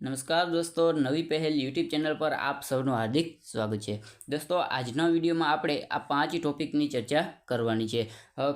નમસ્કાર દોસ્તો, નવી પહેલ યુટ્યુબ ચેનલ પર આપ સૌનું હાર્દિક સ્વાગત છે. દોસ્તો, આજના વિડીયોમાં આપણે આ પાંચ ટોપિકની ચર્ચા કરવાની છે.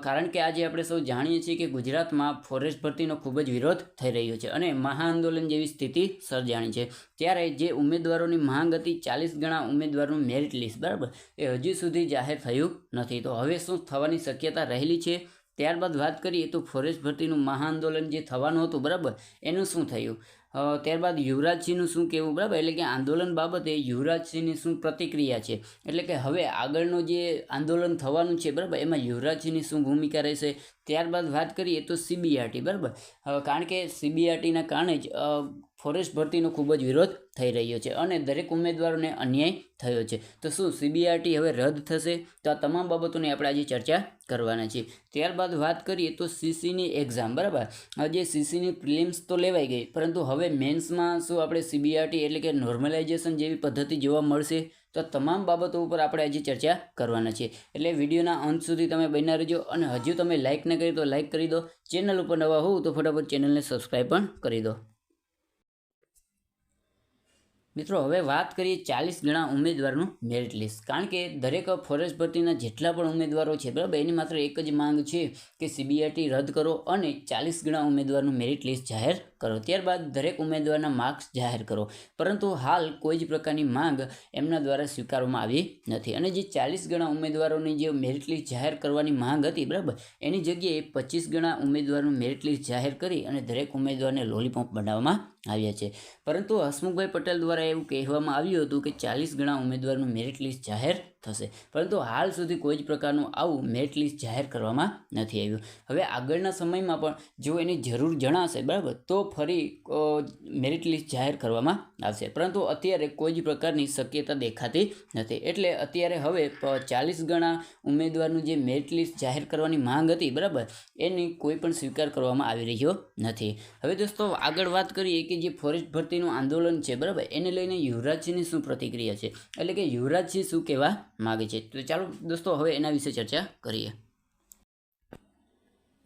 કારણ કે આજે આપણે સૌ જાણીએ છીએ કે ગુજરાતમાં ફોરેસ્ટ ભરતીનો ખૂબ જ વિરોધ થઈ રહ્યો છે અને મહાઆંદોલન જેવી સ્થિતિ સર્જાણી છે. ત્યારે જે ઉમેદવારોની માંગ હતી, ચાલીસ ગણા ઉમેદવારનું મેરિટ લિસ્ટ બરાબર? એ હજુ સુધી જાહેર થયું નથી. તો હવે શું થવાની શક્યતા રહેલી છે? ત્યારબાદ વાત કરીએ તો ફોરેસ્ટ ભરતીનું મહાઆંદોલન જે થવાનું હતું, બરાબર? એનું શું થયું? ત્યારબાદ યુવરાજસિંહનું શું કહેવું? બરાબર? એટલે કે આંદોલન બાબતે યુવરાજસિંહની શું પ્રતિક્રિયા છે? એટલે કે હવે આગળનું જે આંદોલન થવાનું છે, બરાબર? એમાં યુવરાજસિંહની શું ભૂમિકા રહેશે? ત્યારબાદ વાત કરીએ તો સીબીઆરટી, બરાબર? કારણ કે સીબીઆરટીના કારણે જ ફોરેસ્ટ ભરતીનો ખૂબ જ વિરોધ થઈ રહ્યો છે અને દરેક ઉમેદવારોને અન્યાય થયો છે. તો શું સીબીઆરટી હવે રદ થશે? તો આ તમામ બાબતોની આપણે આજે ચર્ચા કરવાના છીએ. ત્યારબાદ વાત કરીએ તો સીસીની એક્ઝામ, બરાબર? જે સીસીની પ્રિલિમ્સ તો લેવાઈ ગઈ, પરંતુ હવે મેન્સમાં શું આપણે સીબીઆરટી એટલે કે નોર્મલાઇઝેશન જેવી પદ્ધતિ જોવા મળશે, તો તમામ બાબતો ઉપર આપણે આજે ચર્ચા કરવાના છીએ. એટલે વિડીયોના અંત સુધી તમે બન્યા રહેજો અને હજુ તમે લાઇક ન કરી તો લાઇક કરી દો. ચેનલ ઉપર નવા હોવ તો ફટાફટ ચેનલને સબસ્ક્રાઈબ પણ કરી દો. મિત્રો, હવે વાત કરીએ ચાલીસ ગણા ઉમેદવારનું મેરિટ લિસ્ટ કારણ કે દરેક ફોરેસ્ટ ભરતીના જેટલા પણ ઉમેદવારો છે, બરાબર? એની માત્ર એક જ માંગ છે કે સીબીઆરટી રદ કરો અને ચાલીસ ગણા ઉમેદવારનું મેરિટ લિસ્ટ જાહેર કરો. ત્યારબાદ દરેક ઉમેદવારના માર્ક્સ જાહેર કરો. પરંતુ હાલ કોઈ જ પ્રકારની માંગ એમના દ્વારા સ્વીકારવામાં આવી નથી. અને જે ચાલીસ ગણા ઉમેદવારોની જે મેરિટ લિસ્ટ જાહેર કરવાની માંગ હતી, બરાબર? એની જગ્યાએ પચીસ ગણા ઉમેદવારનું મેરિટ લિસ્ટ જાહેર કરી અને દરેક ઉમેદવારને લોલીપોપ બનાવવામાં આવ્યા છે. પરંતુ હસમુખભાઈ પટેલ દ્વારા એવું કહેવામાં આવ્યું હતું કે ચાલીસ ગણા ઉમેદવારનું મેરિટ લિસ્ટ જાહેર થશે. પરંતુ હાલ સુધી કોઈ જ પ્રકારનું આવું મેરિટ લિસ્ટ જાહેર કરવામાં નથી આવ્યું. હવે આગળના સમયમાં પણ જો એની જરૂર જણાશે, બરાબર, તો ફરી મેરિટ લિસ્ટ જાહેર કરવામાં આવશે. પરંતુ અત્યારે કોઈ જ પ્રકારની શક્યતા દેખાતી નથી. એટલે અત્યારે હવે ચાલીસ ગણા ઉમેદવારનું જે મેરિટ લિસ્ટ જાહેર કરવાની માંગ હતી, બરાબર, એની કોઈ પણ સ્વીકાર કરવામાં આવી રહ્યો નથી. હવે દોસ્તો, આગળ વાત કરીએ કે જે ફોરેસ્ટ ભરતીનું આંદોલન છે, બરાબર, એને લઈને યુવરાજસિંહની શું પ્રતિક્રિયા છે? એટલે કે યુવરાજસિંહ શું કહેવા માગે છે. તો ચાલો દોસ્તો, હવે એના વિશે ચર્ચા કરીએ.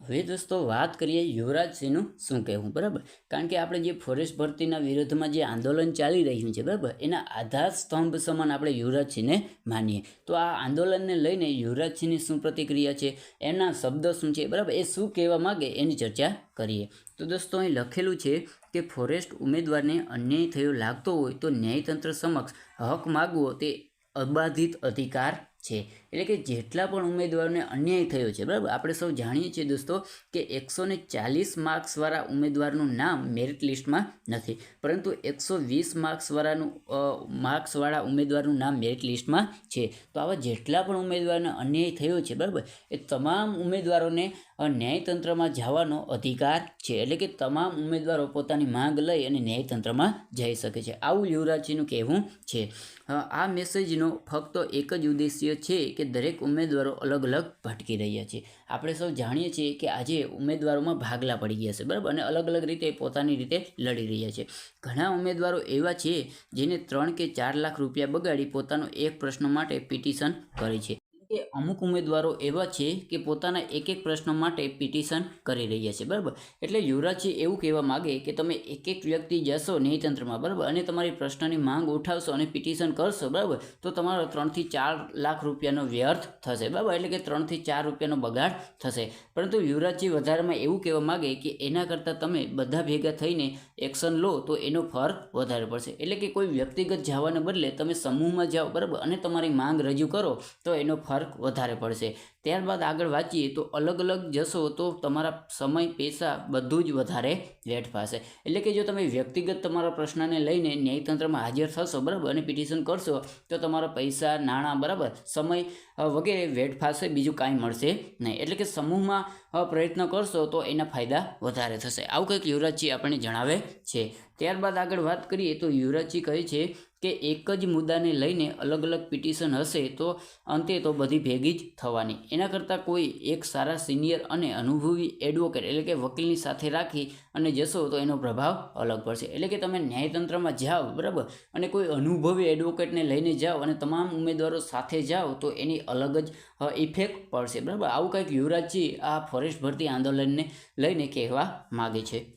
હવે દોસ્તો, વાત કરીએ યુવરાજસિંહનું શું કહેવું, બરાબર? કારણ કે આપણે જે ફોરેસ્ટ ભરતીના વિરોધમાં જે આંદોલન ચાલી રહ્યું છે, બરાબર? એના આધાર સ્તંભ સમાન આપણે યુવરાજસિંહને માનીએ. તો આ આંદોલનને લઈને યુવરાજસિંહની શું પ્રતિક્રિયા છે, એના શબ્દો શું છે, બરાબર? એ શું કહેવા માગે એની ચર્ચા કરીએ. તો દોસ્તો, અહીં લખેલું છે કે ફોરેસ્ટ ઉમેદવારને અન્યાય થયો લાગતો હોય તો ન્યાયતંત્ર સમક્ષ હક માગવો તે અબાધિત અધિકાર છે. એટલે કે જેટલા પણ ઉમેદવારોને અન્યાય થયો છે, બરાબર? આપણે સૌ જાણીએ છીએ દોસ્તો કે એકસો ને ચાલીસ માર્ક્સવાળા ઉમેદવારનું નામ મેરિટ લિસ્ટમાં નથી. પરંતુ એકસો વીસ માર્ક્સવાળાનું માર્ક્સવાળા ઉમેદવારનું નામ મેરિટ લિસ્ટમાં છે. તો આવા જેટલા પણ ઉમેદવારને અન્યાય થયો છે, બરાબર? એ તમામ ઉમેદવારોને ન્યાયતંત્રમાં જવાનો અધિકાર છે. એટલે કે તમામ ઉમેદવારો પોતાની માંગ લઈ અને ન્યાયતંત્રમાં જઈ શકે છે. આવું યુવરાજસિંહનું કહેવું છે. આ મેસેજનો ફક્ત એક જ ઉદ્દેશ્ય છે કે દરેક ઉમેદવારો અલગ અલગ ભટકી રહ્યા છે. આપણે સૌ જાણીએ છીએ કે આજે ઉમેદવારોમાં ભાગલા પડી ગયા છે, બરાબર? અને અલગ અલગ રીતે પોતાની રીતે લડી રહ્યા છે. ઘણા ઉમેદવારો એવા છે જેને ત્રણ કે ચાર લાખ રૂપિયા બગાડી પોતાનો એક પ્રશ્ન માટે પિટિશન કરી છે. કે અમુક ઉમેદવારો એવા છે કે પોતાના એક એક પ્રશ્ન માટે પિટિશન કરી રહ્યા છે, બરાબર? એટલે યુવરાજજી એવું કહેવા માગે કે તમે એક એક વ્યક્તિ જશો ન્યાયતંત્રમાં, બરાબર? અને તમારી પ્રશ્નની માંગ ઉઠાવશો અને પિટિશન કરશો, બરાબર? તો તમારો ત્રણથી ચાર લાખ રૂપિયાનો વ્યર્થ થશે, બરાબર? એટલે કે ત્રણથી ચાર રૂપિયાનો બગાડ થશે. પરંતુ યુવરાજજી વધારેમાં એવું કહેવા માગે કે એના કરતાં તમે બધા ભેગા થઈને એક્શન લો તો એનો ફરક વધારે પડશે. એટલે કે કોઈ વ્યક્તિગત જવાને બદલે તમે સમૂહમાં જાઓ, બરાબર? અને તમારી માંગ રજૂ કરો તો એનો ફરક વધારે પડશે. ત્યારબાદ આગળ વાંચીએ તો અલગ અલગ જશો તો તમારા સમય, પૈસા બધું જ વધારે વેઠફાશે એટલે કે જો તમે વ્યક્તિગત તમારા પ્રશ્નને લઈને ન્યાયતંત્રમાં હાજર થશો, બરાબર, અને પિટિશન કરશો, તો તમારા પૈસા, નાણાં, બરાબર, સમય વગેરે વગેરે વેઠફાશે બીજું કાંઈ મળશે નહીં. એટલે કે સમૂહમાં પ્રયત્ન કરશો તો એના ફાયદા વધારે થશે. આવું કંઈક યુવરાજજી આપણને જણાવે છે. ત્યારબાદ આગળ વાત કરીએ તો યુવરાજજી કહે છે કે એક જ મુદ્દાને લઈને અલગ અલગ પિટિશન હશે તો અંતે તો બધી ભેગી જ થવાની. એના કરતાં કોઈ એક સારા સિનિયર અને અનુભવી એડવોકેટ એટલે કે વકીલની સાથે રાખી અને જશો તો એનો પ્રભાવ અલગ પડશે. એટલે કે તમે ન્યાયતંત્રમાં જાઓ, બરાબર? અને કોઈ અનુભવી એડવોકેટને લઈને જાઓ અને તમામ ઉમેદવારો સાથે જાઓ તો એની અલગ જ ઇફેક્ટ પડશે. બરાબર? આવું કંઈક યુવરાજજી આ ફોરેસ્ટ ભરતી આંદોલનને લઈને કહેવા માગે છે.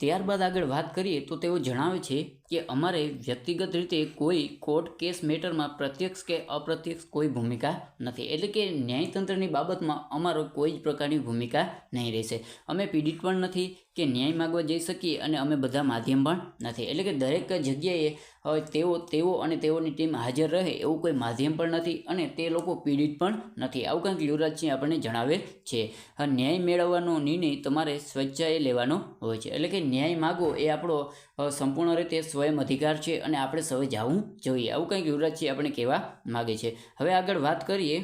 ત્યારબાદ આગળ વાત કરીએ તો તેઓ જણાવે છે કે અમારે વ્યક્તિગત રીતે કોઈ કોર્ટ કેસ મેટરમાં પ્રત્યક્ષ કે અપ્રત્યક્ષ કોઈ ભૂમિકા નથી. એટલે કે ન્યાયતંત્રની બાબતમાં અમારો કોઈ જ પ્રકારની ભૂમિકા નહીં રહેશે. અમે પીડિત પણ નથી કે ન્યાય માગવા જઈ શકીએ અને અમે બધા માધ્યમ પણ નથી. એટલે કે દરેક જગ્યાએ તેઓ તેઓ અને તેઓની ટીમ હાજર રહે એવું કોઈ માધ્યમ પણ નથી અને તે લોકો પીડિત પણ નથી. આવું કંઈક યુવરાજસિંહ આપણને જણાવે છે. ન્યાય મેળવવાનો નિર્ણય તમારે સ્વેચ્છાએ લેવાનો હોય છે. એટલે કે ન્યાય માગવો એ આપણો સંપૂર્ણ રીતે સ્વયં અધિકાર છે અને આપણે સૌએ જવું જોઈએ. આવું કંઈક યુવરાજસિંહ આપણે કહેવા માગે છે. હવે આગળ વાત કરીએ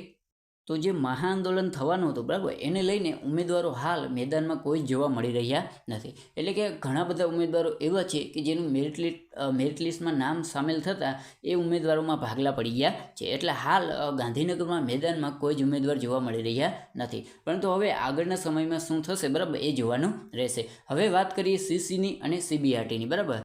તો જે મહાઆંદોલન થવાનું હતું, બરાબર? એને લઈને ઉમેદવારો હાલ મેદાનમાં કોઈ જ જોવા મળી રહ્યા નથી. એટલે કે ઘણા બધા ઉમેદવારો એવા છે કે જેનું મેરિટ લિસ્ટ મેરિટ લિસ્ટમાં નામ સામેલ થતાં એ ઉમેદવારોમાં ભાગલા પડી ગયા છે. એટલે હાલ ગાંધીનગરમાં મેદાનમાં કોઈ જ ઉમેદવાર જોવા મળી રહ્યા નથી. પરંતુ હવે આગળના સમયમાં શું થશે, બરાબર? એ જોવાનું રહેશે. હવે વાત કરીએ સીસીની અને સીબીઆરટીની બરાબર?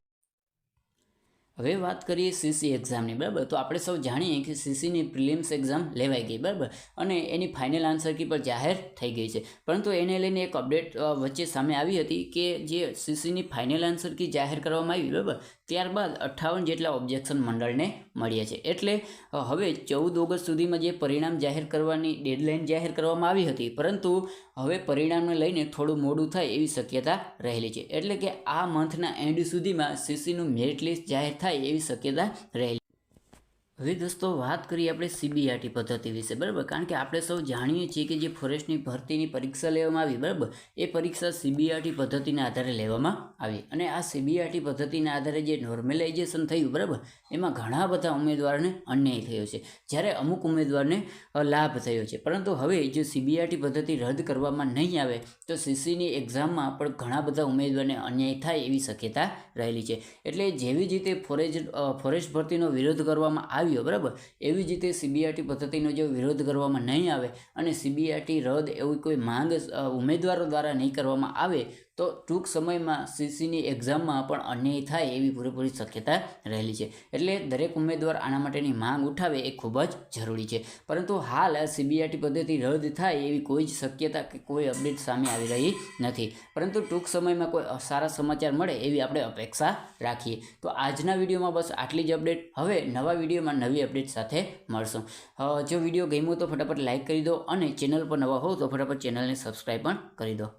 હવે વાત કરીએ સીસી એક્ઝામની બરાબર? તો આપણે સૌ જાણીએ કે સીસીની પ્રિલિમ્સ એક્ઝામ લેવાઈ ગઈ, બરાબર? અને એની ફાઇનલ આન્સર કી પર જાહેર થઈ ગઈ છે. પરંતુ એને લઈને એક અપડેટ વચ્ચે સામે આવી હતી કે જે સીસીની ફાઇનલ આન્સર કી જાહેર કરવામાં આવી, બરાબર? ત્યારબાદ અઠ્ઠાવન જેટલા ઓબ્જેક્શન મંડળને મળ્યા છે. એટલે હવે ચૌદ ઓગસ્ટ સુધીમાં જે પરિણામ જાહેર કરવાની ડેડલાઇન જાહેર કરવામાં આવી હતી, પરંતુ હવે પરિણામને લઈને થોડું મોડું થાય એવી શક્યતા રહેલી છે. એટલે કે આ મંથના એન્ડ સુધીમાં સીસીનું મેરિટ લિસ્ટ જાહેર થાય એવી શક્યતા રહેલી હવે દોસ્તો, વાત કરીએ આપણે સીબીઆરટી પદ્ધતિ વિશે, બરાબર? કારણ કે આપણે સૌ જાણીએ છીએ કે જે ફોરેસ્ટની ભરતીની પરીક્ષા લેવામાં આવી, બરાબર? એ પરીક્ષા સીબીઆરટી પદ્ધતિના આધારે લેવામાં આવી. અને આ સીબીઆરટી પદ્ધતિના આધારે જે નોર્મલાઇઝેશન થયું, બરાબર? એમાં ઘણા બધા ઉમેદવારને અન્યાય થયો છે. જ્યારે અમુક ઉમેદવારને લાભ થયો છે. પરંતુ હવે જો સીબીઆરટી પદ્ધતિ રદ કરવામાં નહીં આવે, તો સીસીની એક્ઝામમાં પણ ઘણા બધા ઉમેદવારને અન્યાય થાય એવી શક્યતા રહેલી છે. એટલે જેવી રીતે ફોરેસ્ટ ફોરેસ્ટ ભરતીનો વિરોધ કરવામાં આવ્યો બરાબર? એવી જ રીતે સીબીઆરટી પદ્ધતિનો જો વિરોધ કરવામાં નહીં આવે અને સીબીઆરટી રદ એવી કોઈ માંગ ઉમેદવારો દ્વારા નહીં કરવામાં આવે તો ટૂંક સમયમાં સીસીની એક્ઝામમાં પણ અન્યાય થાય એવી પૂરેપૂરી શક્યતા રહેલી છે. એટલે દરેક ઉમેદવાર આના માટેની માંગ ઉઠાવે એ ખૂબ જ જરૂરી છે. પરંતુ હાલ સીબીઆરટી પદ્ધતિ રદ થાય એવી કોઈ જ શક્યતા કે કોઈ અપડેટ સામે આવી રહી નથી. પરંતુ ટૂંક સમયમાં કોઈ સારા સમાચાર મળે એવી આપણે અપેક્ષા રાખીએ. તો આજના વિડીયોમાં બસ આટલી જ અપડેટ. હવે નવા વિડીયોમાં નવી અપડેટ સાથે મળશું. જો વીડિયો ગમ્યો તો ફટાફટ લાઇક કરી દો અને ચેનલ પર નવા હો તો ફટાફટ ચેનલને સબસ્ક્રાઈબ પણ કરી દો.